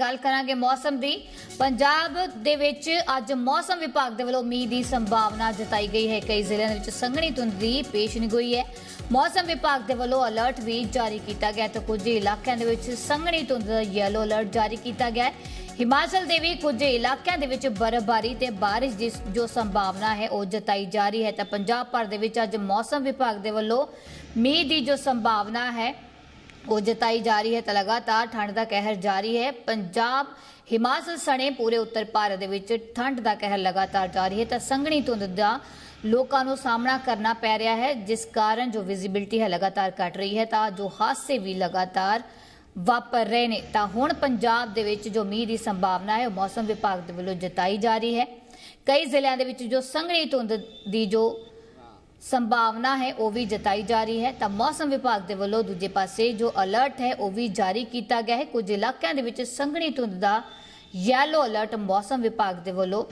ਗੱਲ ਕਰਾਂਗੇ ਮੌਸਮ ਦੀ। ਪੰਜਾਬ ਦੇ ਵਿੱਚ ਅੱਜ ਮੌਸਮ ਵਿਭਾਗ ਦੇ ਵੱਲੋਂ ਮੀਂਹ ਦੀ ਸੰਭਾਵਨਾ ਜਤਾਈ ਗਈ ਹੈ। ਕਈ ਜ਼ਿਲ੍ਹਿਆਂ ਦੇ ਵਿੱਚ ਸੰਘਣੀ ਧੁੰਦ ਦੀ ਪੇਸ਼ੀਨਗੋਈ ਹੋਈ ਹੈ। ਮੌਸਮ ਵਿਭਾਗ ਦੇ ਵੱਲੋਂ ਅਲਰਟ ਵੀ ਜਾਰੀ ਕੀਤਾ ਗਿਆ ਹੈ ਤੇ ਕੁਝ ਇਲਾਕਿਆਂ ਦੇ ਵਿੱਚ ਸੰਘਣੀ ਧੁੰਦ ਦਾ ਯੈਲੋ ਅਲਰਟ ਜਾਰੀ ਕੀਤਾ ਗਿਆ ਹੈ। ਹਿਮਾਚਲ ਦੇ ਵੀ ਕੁਝ ਇਲਾਕਿਆਂ ਦੇ ਵਿੱਚ ਬਰਫ਼ਬਾਰੀ ਤੇ ਬਾਰਿਸ਼ ਦੀ ਜੋ ਸੰਭਾਵਨਾ ਹੈ, ਉਹ ਜਤਾਈ ਜਾ ਰਹੀ ਹੈ। ਤਾਂ ਪੰਜਾਬ ਭਰ ਦੇ ਵਿੱਚ ਅੱਜ ਮੌਸਮ ਵਿਭਾਗ ਦੇ ਵੱਲੋਂ ਮੀਂਹ ਦੀ ਜੋ ਸੰਭਾਵਨਾ ਹੈ ਉਹ ਜਤਾਈ ਜਾ ਰਹੀ ਹੈ ਤਾਂ ਲਗਾਤਾਰ ਠੰਡ ਦਾ ਕਹਿਰ ਜਾਰੀ ਹੈ। ਪੰਜਾਬ ਹਿਮਾਚਲ ਸਣੇ ਪੂਰੇ ਉੱਤਰ ਭਾਰਤ ਦੇ ਵਿੱਚ ਠੰਡ ਦਾ ਕਹਿਰ ਲਗਾਤਾਰ ਜਾਰੀ ਹੈ ਤਾਂ ਸੰਘਣੀ ਧੁੰਦ ਦਾ ਲੋਕਾਂ ਨੂੰ ਸਾਹਮਣਾ ਕਰਨਾ ਪੈ ਰਿਹਾ ਹੈ, ਜਿਸ ਕਾਰਨ ਜੋ ਵਿਜ਼ਿਬਿਲਟੀ ਹੈ ਲਗਾਤਾਰ ਘਟ ਰਹੀ ਹੈ ਤਾਂ ਜੋ ਹਾਦਸੇ ਵੀ ਲਗਾਤਾਰ ਵਾਪਰ ਰਹੇ ਨੇ। ਤਾਂ ਹੁਣ ਪੰਜਾਬ ਦੇ ਵਿੱਚ ਜੋ ਮੀਂਹ ਦੀ ਸੰਭਾਵਨਾ ਹੈ, ਉਹ ਮੌਸਮ ਵਿਭਾਗ ਦੇ ਵੱਲੋਂ ਜਤਾਈ ਜਾ ਰਹੀ ਹੈ। ਕਈ ਜ਼ਿਲ੍ਹਿਆਂ ਦੇ ਵਿੱਚ ਜੋ ਸੰਘਣੀ ਧੁੰਦ ਦੀ ਜੋ ਸੰਭਾਵਨਾ ਹੈ, ਉਹ ਵੀ ਜਤਾਈ ਜਾ ਰਹੀ ਹੈ। ਤਾਂ ਮੌਸਮ ਵਿਭਾਗ ਦੇ ਵੱਲੋਂ ਦੂਜੇ ਪਾਸੇ ਜੋ ਅਲਰਟ ਹੈ, ਉਹ ਵੀ ਜਾਰੀ ਕੀਤਾ ਗਿਆ ਹੈ। ਕੁਝ ਇਲਾਕਿਆਂ ਦੇ ਵਿੱਚ ਸੰਘਣੀ ਧੁੰਦ ਦਾ ਯੈਲੋ ਅਲਰਟ ਮੌਸਮ ਵਿਭਾਗ ਦੇ ਵੱਲੋਂ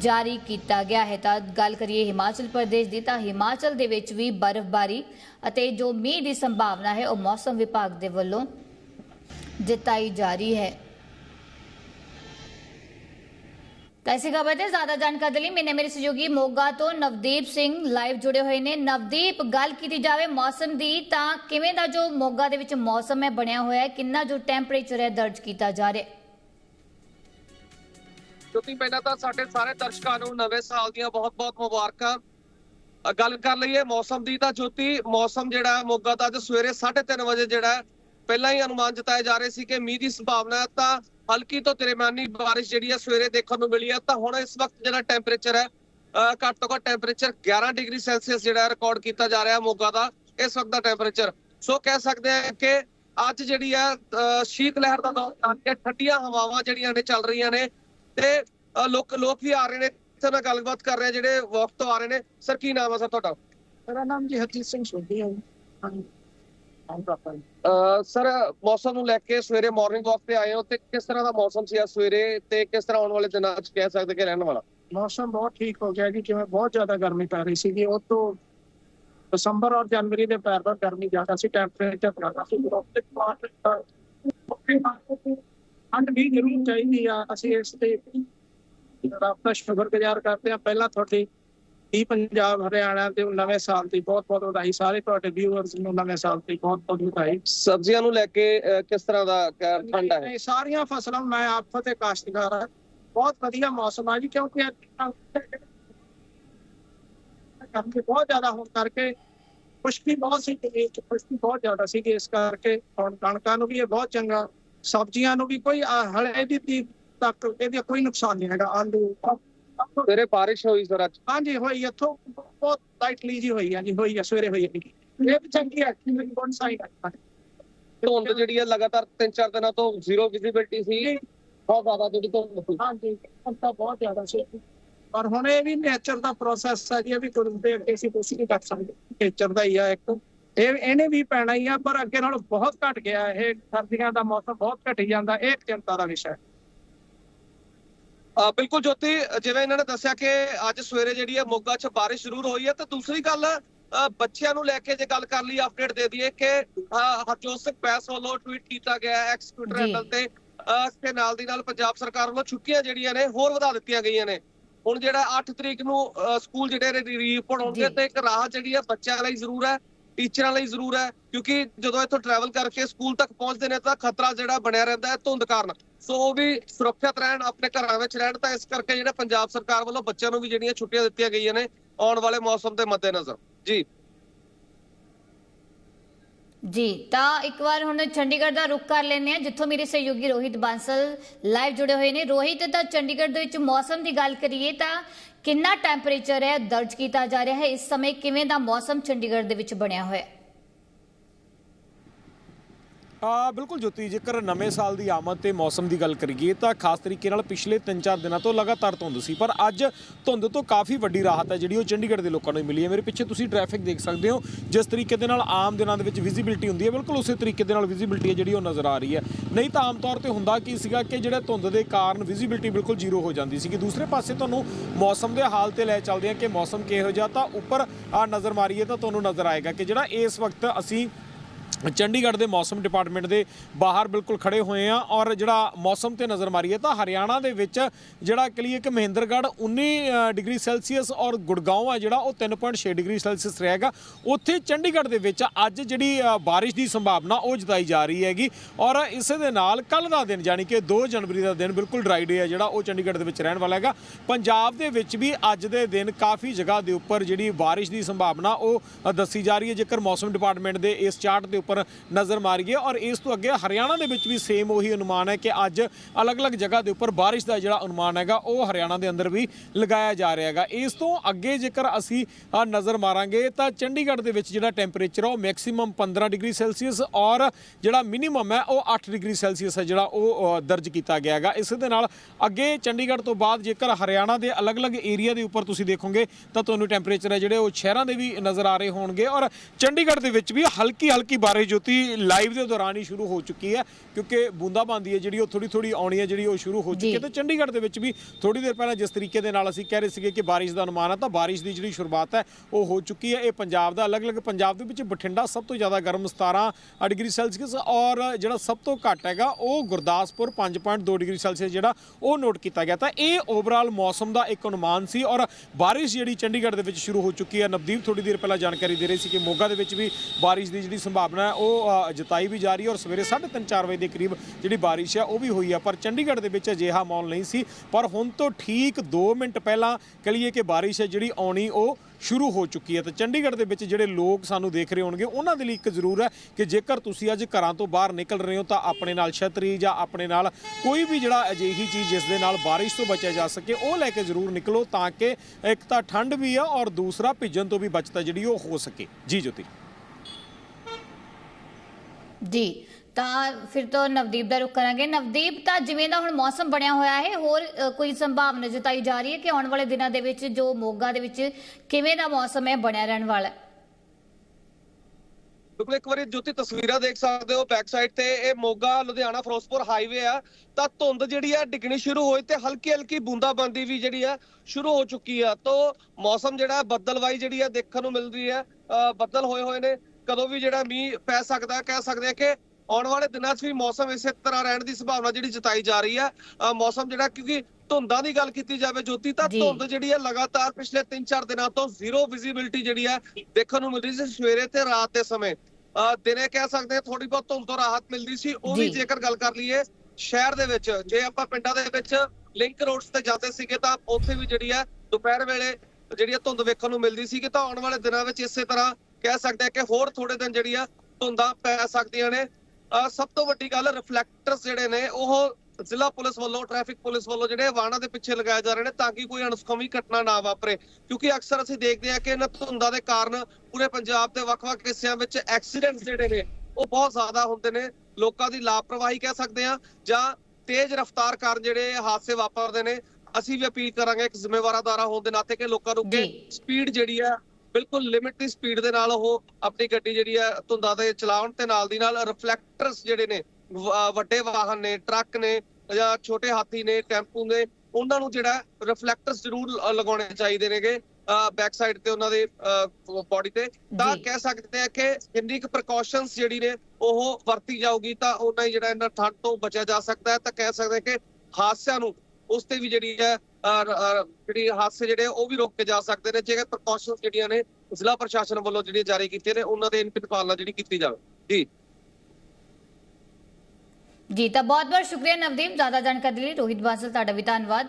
ਜਾਰੀ ਕੀਤਾ ਗਿਆ ਹੈ। ਤਾਂ ਗੱਲ ਕਰੀਏ ਹਿਮਾਚਲ ਪ੍ਰਦੇਸ਼ ਦੀ, ਤਾਂ ਹਿਮਾਚਲ ਦੇ ਵਿੱਚ ਵੀ ਬਰਫ਼ਬਾਰੀ ਅਤੇ ਜੋ ਮੀਂਹ ਦੀ ਸੰਭਾਵਨਾ ਹੈ, ਉਹ ਮੌਸਮ ਵਿਭਾਗ ਦੇ ਵੱਲੋਂ ਜਤਾਈ ਜਾ ਰਹੀ ਹੈ। ਤਾਂ ਖਬਰ ਤੇ ਜ਼ਿਆਦਾ ਜਾਣਕਾਰੀ ਲਈ ਮੈਨੇ ਮੇਰੇ ਸਹਿਯੋਗੀ ਮੋਗਾ ਤੋਂ ਨਵਦੀਪ ਸਿੰਘ ਲਾਈਵ ਜੁੜੇ ਹੋਏ ਨੇ ਨਵਦੀਪ ਗੱਲ ਕੀਤੀ ਜਾਵੇ ਮੌਸਮ ਦੀ ਤਾਂ ਕਿਵੇਂ ਦਾ ਜੋ ਮੋਗਾ ਦੇ ਵਿੱਚ ਮੌਸਮ ਹੈ ਬਣਿਆ ਹੋਇਆ ਹੈ ਕਿੰਨਾ ਜੋ ਟੈਂਪਰੇਚਰ ਹੈ ਦਰਜ ਕੀਤਾ ਜਾ ਰਿਹਾ ਹੈ ਜੋਤੀ ਪਹਿਲਾਂ ਤਾਂ ਸਾਡੇ ਸਾਰੇ ਦਰਸ਼ਕਾਂ ਨੂੰ ਨਵੇਂ ਸਾਲ ਦੀਆਂ ਬਹੁਤ-ਬਹੁਤ ਮੁਬਾਰਕਾਂ। ਗੱਲ ਕਰ ਲਈਏ ਮੌਸਮ ਦੀ ਤਾਂ ਜੋਤੀ, ਮੌਸਮ ਜਿਹੜਾ ਮੋਗਾ ਦਾ ਅੱਜ ਸਵੇਰੇ 3:30 ਵਜੇ ਜਿਹੜਾ ਪਹਿਲਾਂ ਹੀ ਅਨੁਮਾਨ ਜਤਾਏ ਜਾ ਰਹੇ ਸੀ ਕਿ ਮੀਂਹ ਦੀ ਸੰਭਾਵਨਾ ਹੈ। ਤਾਂ ਹਲਕੀ ਤੋਂ ਦਰਮਿਆਨੀ ਬਾਰਿਸ਼ ਜਿਹੜੀ ਹੈ ਸਵੇਰੇ ਦੇਖਣ ਨੂੰ ਮਿਲੀ ਹੈ ਤਾਂ ਹੁਣ ਇਸ ਵਕਤ ਜਿਹੜਾ ਟੈਂਪਰੇਚਰ ਹੈ ਘੱਟ ਤੋਂ ਘੱਟ ਟੈਂਪਰੇਚਰ 11 ਡਿਗਰੀ ਸੈਲਸੀਅਸ ਜਿਹੜਾ ਰਿਕਾਰਡ ਕੀਤਾ ਜਾ ਰਿਹਾ ਮੋਗਾ ਦਾ ਇਸ ਵਕਤ ਦਾ ਟੈਂਪਰੇਚਰ ਸੋ ਕਹਿ ਸਕਦੇ ਹਾਂ ਕਿ ਅੱਜ ਜਿਹੜੀ ਹੈ ਅ, ਸ਼ੀਤ ਲਹਿਰ ਦਾ ਦੌਰ ਚੱਲ ਰਿਹਾ ਠੰਡੀਆਂ ਹਵਾਵਾਂ ਜਿਹੜੀਆਂ ਨੇ ਚੱਲ ਰਹੀਆਂ ਨੇ ਤੇ ਲੋਕ ਲੋਕ ਵੀ ਆ ਰਹੇ ਨੇ ਇੱਥੇ ਨਾਲ ਗੱਲਬਾਤ ਕਰ ਰਹੇ ਜਿਹੜੇ ਵਾਕ ਤੋਂ ਆ ਰਹੇ ਨੇ। ਸਰ ਕੀ ਨਾਮ ਹੈ ਸਰ ਤੁਹਾਡਾ? ਮੇਰਾ ਨਾਮ ਜੀ ਹਰਜੀਤ ਸਿੰਘ ਸੋਢੀ ਹੈ ਸਰ ਮੌਸਮ ਨੂੰ ਲੈ ਕੇ ਸਵੇਰੇ ਮਾਰਨਿੰਗ ਵਾਕ ਤੇ ਆਏ ਹੋ ਤੇ ਕਿਸ ਤਰ੍ਹਾਂ ਦਾ ਮੌਸਮ ਸੀ ਅੱਜ ਸਵੇਰੇ ਤੇ ਕਿਸ ਤਰ੍ਹਾਂ ਆਉਣ ਵਾਲੇ ਦਿਨਾਂ 'ਚ ਕਹਿ ਸਕਦੇ ਕਿ ਰਹਿਣ ਵਾਲਾ? ਮੌਸਮ ਬਹੁਤ ਠੀਕ ਹੋ ਗਿਆ ਜੀ ਜਿਵੇਂ ਬਹੁਤ ਜ਼ਿਆਦਾ ਗਰਮੀ ਪੈ ਰਹੀ ਸੀਗੀ। ਉਹ ਤੋਂ ਦਸੰਬਰ ਔਰ ਜਨਵਰੀ ਦੇ ਪੈਰ ਦਾ ਗਰਮੀ ਜ਼ਿਆਦਾ ਸੀ ਟੈਂਪਰੇਚਰ ਜ਼ਿਆਦਾ ਸੀ। ਉੱਤੇ ਠੰਡ ਵੀ ਜ਼ਰੂਰ ਚਾਹੀਦੀ ਆ। ਅਸੀਂ ਇਸ ਤੇ ਰੱਬ ਦਾ ਸ਼ੁਕਰਗੁਜ਼ਾਰ ਕਰਦੇ ਆ ਪਹਿਲਾਂ ਤੁਹਾਡੀ ਹੀ ਪੰਜਾਬ ਹਰਿਆਣਾ ਤੇ ਨਵੇਂ ਸਾਲ ਦੀ ਬਹੁਤ ਬਹੁਤ ਵਧਾਈ। ਸਾਰੇ ਤੁਹਾਡੇ ਵਿਊਅਰਸ ਨੂੰ ਨਵੇਂ ਸਾਲ ਦੀ ਬਹੁਤ ਬਹੁਤ ਵਧਾਈ। ਸਬਜ਼ੀਆਂ ਨੂੰ ਲੈ ਕੇ ਕਿਸ ਤਰ੍ਹਾਂ ਦਾ ਠੰਡ ਹੈ ਸਾਰੀਆਂ ਫਸਲਾਂ ਮੈਂ ਆਪ ਫਤੇ ਕਾਸ਼ਤਕਾਰ ਹਾਂ। ਬਹੁਤ ਵਧੀਆ ਮੌਸਮ ਆ ਜੀ ਕਿਉਂਕਿ ਕੰਮ ਬਹੁਤ ਜ਼ਿਆਦਾ ਹੋਣ ਕਰਕੇ ਖੁਸ਼ਕੀ ਬਹੁਤ ਸੀ ਤੇ ਖੁਸ਼ਕੀ ਬਹੁਤ ਜ਼ਿਆਦਾ ਸੀ ਇਸ ਕਰਕੇ ਹੁਣ ਕਣਕਾਂ ਨੂੰ ਵੀ ਇਹ ਬਹੁਤ ਚੰਗਾ ਸਬਜ਼ੀਆਂ ਨੂੰ ਵੀ ਕੋਈ ਹਲੇ ਦੀ ਤੱਕ ਇਹਦੀ ਕੋਈ ਨੁਕਸਾਨ ਨਹੀਂ ਹੈਗਾ। ਆਲੂ ਸਵੇਰੇ ਬਾਰਿਸ਼ ਹੋਈ ਸਰ ਅੱਜ ਹਾਂਜੀ ਹੋਈ ਇੱਥੋਂ ਬਹੁਤ ਲਾਈਟਲੀ ਜੀ ਹੋਈ ਆ ਜੀ ਹੋਈ ਆ ਸਵੇਰੇ ਹੋਈ ਆ। ਜੀ ਇਹ ਵੀ ਚੰਗੀ ਹੈ ਕਿ ਗੁੱਡ ਸਾਈਨ ਹੈ ਧੁੰਦ ਜਿਹੜੀ ਹੈ ਲਗਾਤਾਰ 3-4 ਦਿਨਾਂ ਤੋਂ ਜ਼ੀਰੋ ਵਿਜ਼ਿਬਿਲਟੀ ਸੀ। ਬਹੁਤ ਜ਼ਿਆਦਾ ਜਿਹੜੀ ਧੁੰਦ ਸੀ। ਹਾਂਜੀ ਹੁਣ ਤਾਂ ਬਹੁਤ ਜ਼ਿਆਦਾ ਸੀ। ਪਰ ਹੁਣ ਇਹ ਵੀ ਨੇਚਰ ਦਾ ਪ੍ਰੋਸੈਸ ਹੈ ਜੀ ਇਹ ਵੀ ਕੁਦਰਤ ਦੇ ਅੱਗੇ ਅਸੀਂ ਕੁਝ ਨਹੀਂ ਕਰ ਸਕਦੇ। ਨੇਚਰ ਦਾ ਹੀ ਆ ਇੱਕ। ਇਹ ਇਹਨੇ ਵੀ ਪੈਣਾ ਹੀ ਆ ਪਰ ਅੱਗੇ ਨਾਲੋਂ ਬਹੁਤ ਘਟ ਗਿਆ। ਇਹ ਸਰਦੀਆਂ ਦਾ ਮੌਸਮ ਬਹੁਤ ਘਟੀ ਜਾਂਦਾ ਇਹ ਚਿੰਤਾ ਦਾ ਵਿਸ਼ਾ ਹੈ। ਬਿਲਕੁਲ ਜੋਤੀ ਜਿਵੇਂ ਇਹਨਾਂ ਨੇ ਦੱਸਿਆ ਕਿ ਅੱਜ ਸਵੇਰੇ ਜਿਹੜੀ ਹੈ ਮੋਗਾ 'ਚ ਬਾਰਿਸ਼ ਜ਼ਰੂਰ ਹੋਈ ਹੈ ਤੇ ਦੂਸਰੀ ਗੱਲ ਬੱਚਿਆਂ ਨੂੰ ਲੈ ਕੇ ਜੇ ਗੱਲ ਕਰ ਲਈ ਅਪਡੇਟ ਦੇ ਦਈਏ ਕਿ ਹਰਜੋਤ ਸਿੰਘ ਬੈਂਸ ਵੱਲੋਂ ਟਵੀਟ ਕੀਤਾ ਗਿਆ ਹੈ ਐਕਸ ਟਵਿੱਟਰ। ਹੈਂਡਲ ਤੇ ਤੇ ਨਾਲ ਦੀ ਨਾਲ ਪੰਜਾਬ ਸਰਕਾਰ ਵੱਲੋਂ ਛੁੱਟੀਆਂ ਜਿਹੜੀਆਂ ਨੇ ਹੋਰ ਵਧਾ ਦਿੱਤੀਆਂ ਗਈਆਂ ਨੇ ਹੁਣ ਜਿਹੜਾ 8 ਤਰੀਕ ਨੂੰ ਸਕੂਲ ਜਿਹੜੇ ਰੀਓਪਨ ਹੋਣਗੇ। ਤੇ ਇੱਕ ਰਾਹ ਜਿਹੜੀ ਹੈ ਬੱਚਿਆਂ ਲਈ ਜ਼ਰੂਰ ਹੈ ਟੀਚਰਾਂ ਲਈ ਜ਼ਰੂਰ ਹੈ, ਕਿਉਂਕਿ ਜਦੋਂ ਇੱਥੋਂ ਟਰੈਵਲ ਕਰਕੇ ਸਕੂਲ ਤੱਕ ਪਹੁੰਚਦੇ ਨੇ ਤਾਂ ਖਤਰਾ ਜਿਹੜਾ ਬਣਿਆ ਰਹਿੰਦਾ ਹੈ ਧੁੰਦ ਕਾਰਨ। ਸੋ ਉਹ ਵੀ ਸੁਰੱਖਿਅਤ ਰਹਿਣ, ਆਪਣੇ ਘਰਾਂ ਵਿੱਚ ਰਹਿਣ, ਤਾਂ ਇਸ ਕਰਕੇ ਜਿਹੜਾ ਪੰਜਾਬ ਸਰਕਾਰ ਵੱਲੋਂ ਬੱਚਿਆਂ ਨੂੰ ਵੀ ਜਿਹੜੀਆਂ ਛੁੱਟੀਆਂ ਦਿੱਤੀਆਂ ਗਈਆਂ ਨੇ, ਆਉਣ ਵਾਲੇ ਮੌਸਮ ਦੇ ਮੱਦੇਨਜ਼ਰ। ਜੀ। ਜੀ, ਤਾਂ ਇੱਕ ਵਾਰ ਹੁਣ ਚੰਡੀਗੜ੍ਹ ਦਾ ਰੁਖ ਕਰ ਲੈਂਦੇ ਆ ਜਿੱਥੋਂ ਮੇਰੇ ਸਹਿਯੋਗੀ ਰੋਹਿਤ ਬਾਂਸਲ ਲਾਈਵ ਜੁੜੇ ਹੋਏ ਨੇ। ਰੋਹਿਤ, ਤਾਂ ਚੰਡੀਗੜ੍ਹ ਦੇ ਵਿੱਚ ਮੌਸਮ ਦੀ ਗੱਲ ਕਰੀਏ ਤਾਂ ਕਿੰਨਾ ਟੈਂਪਰੇਚਰ ਹੈ, ਦਰਜ ਕੀਤਾ ਜਾ ਰਿਹਾ ਹੈ, ਇਸ ਸਮੇਂ ਕਿਵੇਂ ਦਾ ਮੌਸਮ ਚੰਡੀਗੜ੍ਹ ਦੇ ਵਿੱਚ ਬਣਿਆ ਹੋਇਆ ਹੈ? ਬਿਲਕੁਲ ਜੋਤੀ, ਜੇਕਰ ਨਵੇਂ ਸਾਲ ਦੀ ਆਮਦ ਤੇ ਮੌਸਮ ਦੀ ਗੱਲ ਕਰੀਏ, ਤਾਂ ਖਾਸ ਤਰੀਕੇ ਨਾਲ ਪਿਛਲੇ 3-4 ਦਿਨਾਂ ਤੋਂ ਲਗਾਤਾਰ ਧੁੰਦ ਸੀ, ਪਰ ਅੱਜ ਧੁੰਦ ਤੋਂ ਕਾਫੀ ਵੱਡੀ ਰਾਹਤ ਹੈ, ਜਿਹੜੀ ਉਹ ਚੰਡੀਗੜ੍ਹ ਦੇ ਲੋਕਾਂ ਨੂੰ ਮਿਲੀ ਹੈ। ਮੇਰੇ ਪਿੱਛੇ ਤੁਸੀਂ ਟ੍ਰੈਫਿਕ ਦੇਖ ਸਕਦੇ ਹੋ, ਜਿਸ ਤਰੀਕੇ ਦੇ ਨਾਲ ਆਮ ਦਿਨਾਂ ਦੇ ਵਿੱਚ ਵਿਜ਼ਿਬਿਲਟੀ ਹੁੰਦੀ ਹੈ, ਬਿਲਕੁਲ ਉਸੇ ਤਰੀਕੇ ਦੇ ਨਾਲ ਵਿਜ਼ਿਬਿਲਟੀ ਹੈ, ਜਿਹੜੀ ਉਹ ਨਜ਼ਰ ਆ ਰਹੀ ਹੈ। ਨਹੀਂ ਤਾਂ ਆਮ ਤੌਰ ਤੇ ਹੁੰਦਾ ਕੀ ਸੀਗਾ ਕਿ ਜਿਹੜਾ ਧੁੰਦ ਦੇ ਕਾਰਨ ਵਿਜ਼ਿਬਿਲਟੀ ਬਿਲਕੁਲ ਜ਼ੀਰੋ ਹੋ ਜਾਂਦੀ ਸੀਗੀ। ਦੂਸਰੇ ਪਾਸੇ ਤੁਹਾਨੂੰ ਮੌਸਮ ਦੇ ਹਾਲ ਤੇ ਲੈ ਚੱਲਦੇ ਹਾਂ ਕਿ ਮੌਸਮ ਕਿਹੋ ਜਿਹਾ, ਤਾਂ ਉੱਪਰ ਨਜ਼ਰ ਮਾਰੀਏ ਤਾਂ ਤੁਹਾਨੂੰ ਨਜ਼ਰ ਆਏਗਾ ਕਿ ਜਿਹੜਾ ਇਸ ਵਕਤ ਅਸੀਂ ਚੰਡੀਗੜ੍ਹ ਦੇ ਮੌਸਮ ਡਿਪਾਰਟਮੈਂਟ ਦੇ ਬਾਹਰ ਬਿਲਕੁਲ ਖੜੇ ਹੋਏ ਆ ਔਰ ਜਿਹੜਾ ਮੌਸਮ ਤੇ ਨਜ਼ਰ ਮਾਰੀਏ ਤਾਂ ਹਰਿਆਣਾ ਦੇ ਵਿੱਚ ਜਿਹੜਾ ਕਲੀਏ ਕਿ ਮਹਿੰਦਰਗੜ੍ਹ 19 ਡਿਗਰੀ ਸੈਲਸੀਅਸ ਔਰ ਗੁੜਗਾਉਂ ਆ ਜਿਹੜਾ ਉਹ 3.6 ਡਿਗਰੀ ਸੈਲਸੀਅਸ ਰਹੇਗਾ। ਉੱਥੇ ਚੰਡੀਗੜ੍ਹ ਦੇ ਵਿੱਚ ਅੱਜ ਜਿਹੜੀ ਬਾਰਿਸ਼ ਦੀ ਸੰਭਾਵਨਾ ਉਹ ਜਤਾਈ ਜਾ ਰਹੀ ਹੈਗੀ ਔਰ ਇਸੇ ਦੇ ਨਾਲ ਕੱਲ ਦਾ ਦਿਨ ਯਾਨੀ ਕਿ 2 ਜਨਵਰੀ ਦਾ ਦਿਨ ਬਿਲਕੁਲ ਡਰਾਈ ਡੇ ਆ ਜਿਹੜਾ ਉਹ ਚੰਡੀਗੜ੍ਹ ਦੇ ਵਿੱਚ ਰਹਿਣ ਵਾਲਾ ਹੈਗਾ। ਪੰਜਾਬ ਦੇ ਵਿੱਚ ਵੀ ਅੱਜ ਦੇ ਦਿਨ ਕਾਫੀ ਜਗ੍ਹਾ ਦੇ ਉੱਪਰ ਜਿਹੜੀ ਬਾਰਿਸ਼ ਦੀ ਸੰਭਾਵਨਾ ਉਹ ਦੱਸੀ ਜਾ ਰਹੀ ਹੈ। ਜੇਕਰ ਮੌਸਮ ਡਿਪਾਰਟਮੈਂਟ ਦੇ ਇਸ ਚਾਰਟ ਦੇ ਉੱਪਰ ਨਜ਼ਰ ਮਾਰੀਏ ਔਰ ਇਸ ਤੋਂ ਅੱਗੇ ਹਰਿਆਣਾ ਦੇ ਵਿੱਚ ਵੀ ਸੇਮ ਉਹੀ ਅਨੁਮਾਨ ਹੈ ਕਿ ਅੱਜ ਅਲੱਗ-ਅਲੱਗ ਜਗ੍ਹਾ ਦੇ ਉੱਪਰ ਬਾਰਿਸ਼ ਦਾ ਜਿਹੜਾ ਅਨੁਮਾਨ ਹੈਗਾ, ਉਹ ਹਰਿਆਣਾ ਦੇ ਅੰਦਰ ਵੀ ਲਗਾਇਆ ਜਾ ਰਿਹਾ ਹੈਗਾ। ਇਸ ਤੋਂ ਅੱਗੇ ਜੇਕਰ ਅਸੀਂ ਨਜ਼ਰ ਮਾਰਾਂਗੇ ਤਾਂ ਚੰਡੀਗੜ੍ਹ ਦੇ ਵਿੱਚ ਜਿਹੜਾ ਟੈਂਪਰੇਚਰ ਉਹ ਮੈਕਸਿਮਮ 15 ਡਿਗਰੀ ਸੈਲਸੀਅਸ ਔਰ ਜਿਹੜਾ ਮਿਨੀਮਮ ਹੈ, ਉਹ 8 ਡਿਗਰੀ ਸੈਲਸੀਅਸ ਹੈ ਜਿਹੜਾ ਉਹ ਦਰਜ ਕੀਤਾ ਗਿਆ ਹੈਗਾ। ਇਸ ਦੇ ਨਾਲ ਅੱਗੇ ਚੰਡੀਗੜ੍ਹ ਤੋਂ ਬਾਅਦ ਜੇਕਰ ਹਰਿਆਣਾ ਦੇ ਅਲੱਗ-ਅਲੱਗ ਏਰੀਆ ਦੇ ਉੱਪਰ ਤੁਸੀਂ ਦੇਖੋਗੇ, ਤਾਂ ਤੁਹਾਨੂੰ ਟੈਂਪਰੇਚਰ ਹੈ ਜਿਹੜੇ ਉਹ ਸ਼ਹਿਰਾਂ ਦੇ ਵੀ ਨਜ਼ਰ ਆ ਰਹੇ ਹੋਣਗੇ ਔਰ ਚੰਡੀਗੜ੍ਹ ਦੇ ਵਿੱਚ ਵੀ ਹਲਕੀ ਹਲਕੀ ਬਾਰਿਸ਼ ਜੋਤੀ ਲਾਈਵ ਦੇ ਦੌਰਾਨ ਹੀ ਸ਼ੁਰੂ ਹੋ ਚੁੱਕੀ ਹੈ ਕਿਉਂਕਿ ਬੂੰਦਾਬਾਂਦੀ ਹੈ ਜਿਹੜੀ ਉਹ ਥੋੜੀ ਥੋੜੀ ਆਉਣੀ ਹੈ ਜਿਹੜੀ ਉਹ ਸ਼ੁਰੂ ਹੋ ਚੁੱਕੀ ਹੈ। ਤੇ ਚੰਡੀਗੜ੍ਹ ਦੇ ਵਿੱਚ ਵੀ ਥੋੜੀ ਦੇਰ ਪਹਿਲਾਂ ਜਿਸ ਤਰੀਕੇ ਦੇ ਨਾਲ ਅਸੀਂ ਕਹਿ ਰਹੇ ਸੀਗੇ ਕਿ ਬਾਰਿਸ਼ ਦਾ ਅਨੁਮਾਨ ਹੈ ਤਾਂ ਬਾਰਿਸ਼ ਦੀ ਜਿਹੜੀ ਸ਼ੁਰੂਆਤ ਹੈ ਉਹ ਹੋ ਚੁੱਕੀ ਹੈ। ਇਹ ਪੰਜਾਬ ਦਾ ਅਲੱਗ-ਅਲੱਗ ਪੰਜਾਬ ਦੇ ਵਿੱਚ ਬਠਿੰਡਾ ਸਭ ਤੋਂ ਜ਼ਿਆਦਾ ਗਰਮ 17 ਡਿਗਰੀ ਸੈਲਸੀਅਸ ਔਰ ਜਿਹੜਾ ਸਭ ਤੋਂ ਘੱਟ ਹੈਗਾ ਉਹ ਗੁਰਦਾਸਪੁਰ 5.2 ਡਿਗਰੀ ਸੈਲਸੀਅਸ ਜਿਹੜਾ ਉਹ ਨੋਟ ਕੀਤਾ ਗਿਆ। ਤਾਂ ਇਹ ਓਵਰਆਲ ਮੌਸਮ ਦਾ ਇੱਕ ਅਨੁਮਾਨ ਸੀ ਔਰ ਬਾਰਿਸ਼ ਜਿਹੜੀ ਚੰਡੀਗੜ੍ਹ ਦੇ ਵਿੱਚ ਸ਼ੁਰੂ ਹੋ ਚੁੱਕੀ ਹੈ। ਨਵਦੀਪ ਥੋੜੀ ਦੇਰ ਪਹਿਲਾਂ ਜਾਣਕਾਰੀ ਦੇ ਰਹੀ ਸੀ ਕਿ ਮੋਗਾ ਦੇ ਵਿੱਚ ਵੀ ਬਾਰਿਸ਼ ਦੀ ਜਿਹੜੀ ਸੰਭਾਵਨਾ ਉਹ ਜਤਾਈ ਵੀ ਜਾ ਰਹੀ ਹੈ ਔਰ ਸਵੇਰੇ 3:30 4 ਵਜੇ ਦੇ ਕਰੀਬ ਜਿਹੜੀ ਬਾਰਿਸ਼ ਹੈ ਉਹ ਵੀ ਹੋਈ ਹੈ। ਪਰ ਚੰਡੀਗੜ੍ਹ ਦੇ ਵਿੱਚ ਅਜਿਹਾ ਮਾਹੌਲ ਨਹੀਂ ਸੀ। ਪਰ ਹੁਣ ਤੋਂ ਠੀਕ 2 ਮਿੰਟ ਪਹਿਲਾਂ ਕਹੀਏ ਕਿ ਬਾਰਿਸ਼ ਹੈ ਜਿਹੜੀ ਆਉਣੀ ਉਹ ਸ਼ੁਰੂ ਹੋ ਚੁੱਕੀ ਹੈ। ਤੇ ਚੰਡੀਗੜ੍ਹ ਦੇ ਵਿੱਚ ਜਿਹੜੇ ਲੋਕ ਸਾਨੂੰ ਦੇਖ ਰਹੇ ਹੋਣਗੇ, ਉਹਨਾਂ ਦੇ ਲਈ ਇੱਕ ਜ਼ਰੂਰ ਹੈ ਕਿ ਜੇਕਰ ਤੁਸੀਂ ਅੱਜ ਘਰਾਂ ਤੋਂ ਬਾਹਰ ਨਿਕਲ ਰਹੇ ਹੋ ਤਾਂ ਆਪਣੇ ਨਾਲ ਛਤਰੀ ਜਾਂ ਆਪਣੇ ਨਾਲ ਕੋਈ ਵੀ ਜਿਹੜਾ ਅਜਿਹੀ ਚੀਜ਼ ਜਿਸ ਦੇ ਨਾਲ ਬਾਰਿਸ਼ ਤੋਂ ਬਚਿਆ ਜਾ ਸਕੇ, ਉਹ ਲੈ ਕੇ ਜ਼ਰੂਰ ਨਿਕਲੋ ਤਾਂ ਕਿ ਇੱਕ ਤਾਂ ਠੰਡ ਵੀ ਆ ਔਰ ਦੂਸਰਾ ਭਿੱਜਣ ਤੋਂ ਵੀ ਬਚਤਾ ਜਿਹੜੀ ਉਹ ਹੋ ਸਕੇ। ਜੀ ਜੋਤੀ। ਜੀ। ਤਾਂ ਫਿਰ ਤੋਂ ਨਵਦੀਪ ਦਾ ਰੁਖ ਕਰਾਂਗੇ। ਨਵਦੀਪ ਤਾਂ ਜਿਵੇਂ ਦਾ ਹੁਣ ਮੌਸਮ ਬਣਿਆ ਹੋਇਆ ਹੈ ਹੋਰ ਕੋਈ ਸੰਭਾਵਨਾ ਜਤਾਈ ਜਾ ਰਹੀ ਹੈ ਕਿ ਆਉਣ ਵਾਲੇ ਦਿਨਾਂ ਦੇ ਵਿੱਚ ਜੋ ਮੋਗਾ ਦੇ ਵਿੱਚ ਕਿਵੇਂ ਦਾ ਮੌਸਮ ਹੈ ਬਣਿਆ ਰਹਿਣ ਵਾਲਾ ਹੈ? ਬਿਲਕੁਲ ਇੱਕ ਵਾਰੀ ਜੋਤੀ ਤਸਵੀਰਾਂ ਦੇਖ ਸਕਦੇ ਹੋ ਬੈਕ ਸਾਈਡ ਤੇ। ਇਹ ਮੋਗਾ ਲੁਧਿਆਣਾ ਫਿਰੋਜ਼ਪੁਰ ਹਾਈਵੇ ਆ। ਤਾਂ ਧੁੰਦ ਜਿਹੜੀ ਆ ਡਿੱਗਣੀ ਸ਼ੁਰੂ ਹੋਈ ਤੇ ਹਲਕੀ ਹਲਕੀ ਬੂੰਦਾਬਾਂਦੀ ਵੀ ਜਿਹੜੀ ਆ ਸ਼ੁਰੂ ਹੋ ਚੁੱਕੀ ਆ। ਤੋਂ ਮੌਸਮ ਜਿਹੜਾ ਹੈ, ਬੱਦਲਵਾਈ ਜਿਹੜੀ ਆ ਦੇਖਣ ਨੂੰ ਮਿਲ ਰਹੀ ਹੈ। ਅਹ ਬੱਦਲ ਹੋਏ ਹੋਏ ਨੇ। ਕਦੋਂ ਵੀ ਜਿਹੜਾ ਮੀਂਹ ਪੈ ਸਕਦਾ ਕਹਿ ਸਕਦੇ ਆ ਕਿ ਆਉਣ ਵਾਲੇ ਦਿਨਾਂ 'ਚ ਵੀ ਮੌਸਮ ਇਸੇ ਤਰ੍ਹਾਂ ਰਹਿਣ ਦੀ ਸੰਭਾਵਨਾ ਜਿਹੜੀ ਜਤਾਈ ਜਾ ਰਹੀ ਹੈ ਮੌਸਮ ਜਿਹੜਾ ਕਿਉਂਕਿ ਧੁੰਦਾਂ ਦੀ ਗੱਲ ਕੀਤੀ ਜਾਵੇ ਜੋਤੀ ਤਾਂ। ਧੁੰਦ ਜਿਹੜੀ ਹੈ ਲਗਾਤਾਰ ਪਿਛਲੇ 3-4 ਦਿਨਾਂ ਤੋਂ ਜ਼ੀਰੋ ਵਿਜ਼ਿਬਿਲਟੀ ਜਿਹੜੀ ਹੈ ਦੇਖਣ ਨੂੰ ਮਿਲ ਰਹੀ ਸੀ ਸਵੇਰੇ ਤੇ ਰਾਤ ਦੇ ਸਮੇਂ ਦਿਨੇ ਕਹਿ ਸਕਦੇ ਹਾਂ ਥੋੜੀ ਬਹੁਤ ਧੁੰਦ ਤੋਂ ਰਾਹਤ ਮਿਲਦੀ ਸੀ ਉਹ ਵੀ। ਜੇਕਰ ਗੱਲ ਕਰ ਲਈਏ ਸ਼ਹਿਰ ਦੇ ਵਿੱਚ ਜੇ ਆਪਾਂ ਪਿੰਡਾਂ ਦੇ ਵਿੱਚ ਲਿੰਕ ਰੋਡਸ ਤੇ ਜਾਂਦੇ ਸੀਗੇ ਤਾਂ ਉੱਥੇ ਵੀ ਜਿਹੜੀ ਹੈ ਦੁਪਹਿਰ ਵੇਲੇ ਜਿਹੜੀ ਧੁੰਦ ਵੇਖਣ ਨੂੰ ਮਿਲਦੀ ਸੀ ਕਿ ਤਾਂ ਆਉਣ ਵਾਲੇ ਦਿਨਾਂ ਵਿੱਚ ਇਸੇ ਤਰ੍ਹਾਂ ਕਹਿ ਸਕਦੇ ਹਾਂ ਕਿ ਹੋਰ ਥੋੜੇ ਦਿਨ ਜਿਹੜੀ ਆ ਧੁੰਦਾਂ ਪੈ ਸਕਦੀਆਂ ਨੇ। ਸਭ ਤੋਂ ਵੱਡੀ ਗੱਲ ਰਿਫਲੈਕਟਰਸ ਜਿਹੜੇ ਨੇ ਉਹ ਜ਼ਿਲ੍ਹਾ ਪੁਲਿਸ ਵੱਲੋਂ ਟ੍ਰੈਫਿਕ ਪੁਲਿਸ ਵੱਲੋਂ ਜਿਹੜੇ ਵਾਹਨਾਂ ਦੇ ਪਿੱਛੇ ਲਗਾਏ ਜਾ ਰਹੇ ਨੇ ਤਾਂ ਕਿ ਕੋਈ ਅਣਸੁਖਾਵੀ ਘਟਨਾ ਨਾ ਵਾਪਰੇ। ਕਿਉਂਕਿ ਅਕਸਰ ਅਸੀਂ ਦੇਖਦੇ ਹਾਂ ਕਿ ਇਹਨਾਂ ਧੁੰਦਾਂ ਦੇ ਕਾਰਨ ਪੂਰੇ ਪੰਜਾਬ ਦੇ ਵੱਖ-ਵੱਖ ਹਿੱਸਿਆਂ ਵਿੱਚ ਐਕਸੀਡੈਂਟਸ ਜਿਹੜੇ ਨੇ ਉਹ ਬਹੁਤ ਜ਼ਿਆਦਾ ਹੁੰਦੇ ਨੇ। ਲੋਕਾਂ ਦੀ ਲਾਪਰਵਾਹੀ ਕਹਿ ਸਕਦੇ ਆ ਜਾਂ ਤੇਜ਼ ਰਫ਼ਤਾਰ ਕਾਰਨ ਜਿਹੜੇ ਹਾਦਸੇ ਵਾਪਰਦੇ ਨੇ। ਅਸੀਂ ਵੀ ਅਪੀਲ ਕਰਾਂਗੇ ਇੱਕ ਜ਼ਿੰਮੇਵਾਰ ਅਦਾਰਾ ਹੋਣ ਦੇ ਨਾਤੇ ਕਿ ਲੋਕਾਂ ਨੂੰ ਜੀ। ਸਪੀਡ ਜਿਹੜੀ ਆ ਬਿਲਕੁਲ ਲਿਮਿਟ ਦੀ ਸਪੀਡ ਦੇ ਨਾਲ ਉਹ ਆਪਣੀ ਗੱਡੀ ਜਿਹੜੀ ਆ ਧੁੰਦਾਂ ਦੇ ਚਲਾਉਣ ਤੇ ਨਾਲ ਦੀ ਨਾਲ ਰਿਫਲੈਕਟਰਸ ਜਿਹੜੇ ਨੇ ਵੱਡੇ ਵਾਹਨ ਨੇ ਟਰੱਕ ਨੇ ਜਾਂ ਛੋਟੇ ਹਾਥੀ ਨੇ ਟੈਂਪੂ ਨੇ ਉਹਨਾਂ ਨੂੰ ਜਿਹੜਾ ਰਿਫਲੈਕਟਰਸ ਜ਼ਰੂਰ ਲਗਾਉਣੇ ਚਾਹੀਦੇ ਨੇਗੇ ਬੈਕ ਸਾਈਡ ਤੇ ਉਹਨਾਂ ਦੇ ਬਾਡੀ ਤੇ ਤਾਂ। ਕਹਿ ਸਕਦੇ ਆ ਕਿ ਜਿੰਨੀ ਕੁ ਪ੍ਰੀਕਾਸ਼ਨਸ ਜਿਹੜੀ ਨੇ ਉਹ ਵਰਤੀ ਜਾਊਗੀ ਤਾਂ ਉਹਨਾਂ ਹੀ ਜਿਹੜਾ ਇਹਨਾਂ ਠੰਡ ਤੋਂ ਬਚਿਆ ਜਾ ਸਕਦਾ ਹੈ ਤਾਂ ਕਹਿ ਸਕਦੇ ਕਿ ਹਾਦਸਿਆਂ ਨੂੰ ਉਸ ਤੇ ਵੀ ਜਿਹੜੀ ਹੈ ਜਿਹੜੀ ਹਾਦਸੇ ਜਿਹੜੇ ਉਹ ਵੀ ਰੋਕ ਕੇ ਜਾ ਸਕਦੇ ਨੇ ਜੇਕਰ ਪ੍ਰੀਕਾਸ਼ਨਸ ਜਿਹੜੀਆਂ ਨੇ ਜ਼ਿਲ੍ਹਾ ਪ੍ਰਸ਼ਾਸਨ ਵੱਲੋਂ ਜਿਹੜੀਆਂ ਜਾਰੀ ਕੀਤੀਆਂ ਨੇ, ਉਹਨਾਂ ਦੇ ਇਨਪੁਟ ਪਾਲਣਾ ਜਿਹੜੀ ਕੀਤੀ ਜਾਵੇ। ਜੀ। ਜੀ, ਤਾਂ ਬਹੁਤ ਬਹੁਤ ਸ਼ੁਕਰੀਆ ਨਵਦੀਪ, ਜ਼ਿਆਦਾ ਜਾਣਕਾਰੀ ਲਈ। ਰੋਹਿਤ ਬਾਂਸਲ ਤੁਹਾਡਾ ਵੀ ਧੰਨਵਾਦ।